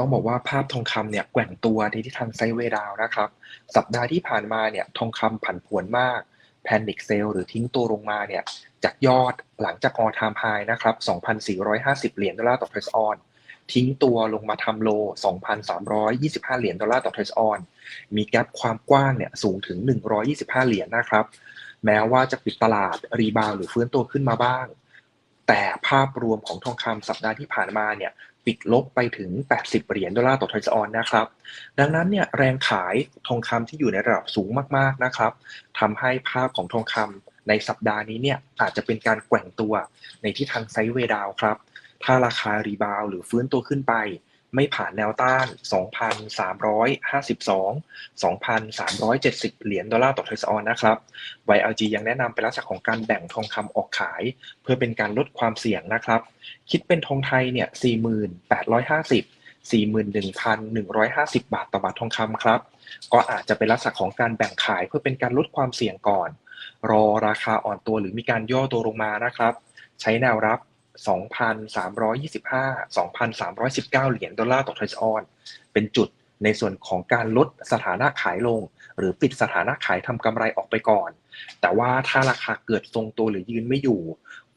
ต้องบอกว่าภาพทองคำเนี่ยแกว่งตัวในทิศทางไซด์เวดาวนะครับ สัปดาห์ที่ผ่านมาเนี่ยทองคำผันผวนมาก Panic Sell หรือทิ้งตัวลงมาเนี่ยจากยอดหลังจาก All Time High นะครับ 2,450 เหรียญดอลลาร์ต่อ Trace On ทิ้งตัวลงมาทำโล 2,325 เหรียญดอลลาร์ต่อ Trace On มีแกลบความกว้างเนี่ยสูงถึง 125 เหรียญนะครับ แม้ว่าจะปิดตลาดรีบาวหรือฟื้นตัวขึ้นมาบ้าง แต่ภาพรวมของทองคำสัปดาห์ที่ผ่านมาเนี่ยปิดลบไปถึง 80 เหรียญดอลลาร์ต่อทอยซออนนะครับ ดังนั้นเนี่ยแรงขายทองคำที่อยู่ในระดับสูงมากๆนะครับทำให้ภาพของทองคำในสัปดาห์นี้เนี่ยอาจจะเป็นการแกว่งตัวในที่ทางไซด์เวดาวครับ ถ้าราคารีบาวหรือฟื้นตัวขึ้นไป ไม่ผ่านแนวต้าน 2,352 2,370 เหรียญดอลลาร์ต่อทสออนนะครับ YLG ยังแนะนำเป็นลักษณะของการแบ่งทองคำออกขาย เพื่อเป็นการลดความเสี่ยงนะครับ คิดเป็นทองไทยเนี่ย 4850 41,150 บาทต่อบาททองคำครับ ก็อาจจะเป็นลักษณะของการแบ่งขายเพื่อเป็นการลดความเสี่ยงก่อน รอราคาอ่อนตัวหรือมีการย่อตัวลงมานะครับ ใช้แนวรับ 2,325 2,319 เหรียญดอลลาร์ต่อทรอยส์ออน เป็นจุดในส่วนของการลดสถานะขายลง หรือปิดสถานะขายทำกำไรออกไปก่อน แต่ว่าถ้าราคาเกิดทรงตัวหรือยืนไม่อยู่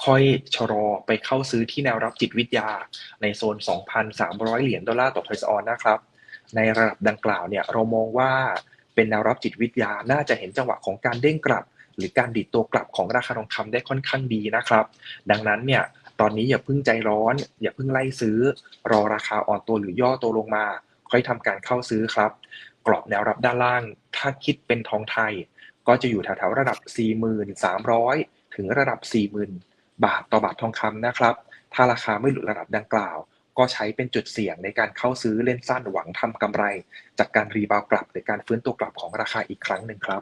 ค่อยชะลอไปเข้าซื้อที่แนวรับจิตวิทยา ในโซน 2,300 เหรียญดอลลาร์ต่อทรอยส์ออนนะครับ ในระดับดังกล่าวเนี่ยเรามองว่าเป็นแนวรับจิตวิทยา น่าจะเห็นจังหวะของการเด้งกลับ หรือการดิดตัวกลับของราคาทองคำได้ค่อนข้างดีนะครับ ดังนั้นเนี่ย อนนี้อย่าเพิ่งใจร้อน อย่าเพิ่งไล่ซื้อ รอราคาอ่อนตัวหรือย่อตัวลงมา ค่อยทำการเข้าซื้อครับ กรอบแนวรับด้านล่าง ถ้าคิดเป็นทองไทย ก็จะอยู่แถวๆระดับ 4,300 ถึงระดับ 40,000 บาทต่อบาททองคำนะครับ ถ้าราคาไม่หลุดระดับดังกล่าว ก็ใช้เป็นจุดเสี่ยงในการเข้าซื้อเล่นสั้นหวังทำกำไร จากการรีบาวกลับหรือการฟื้นตัวกลับของราคาอีกครั้งหนึ่งครับ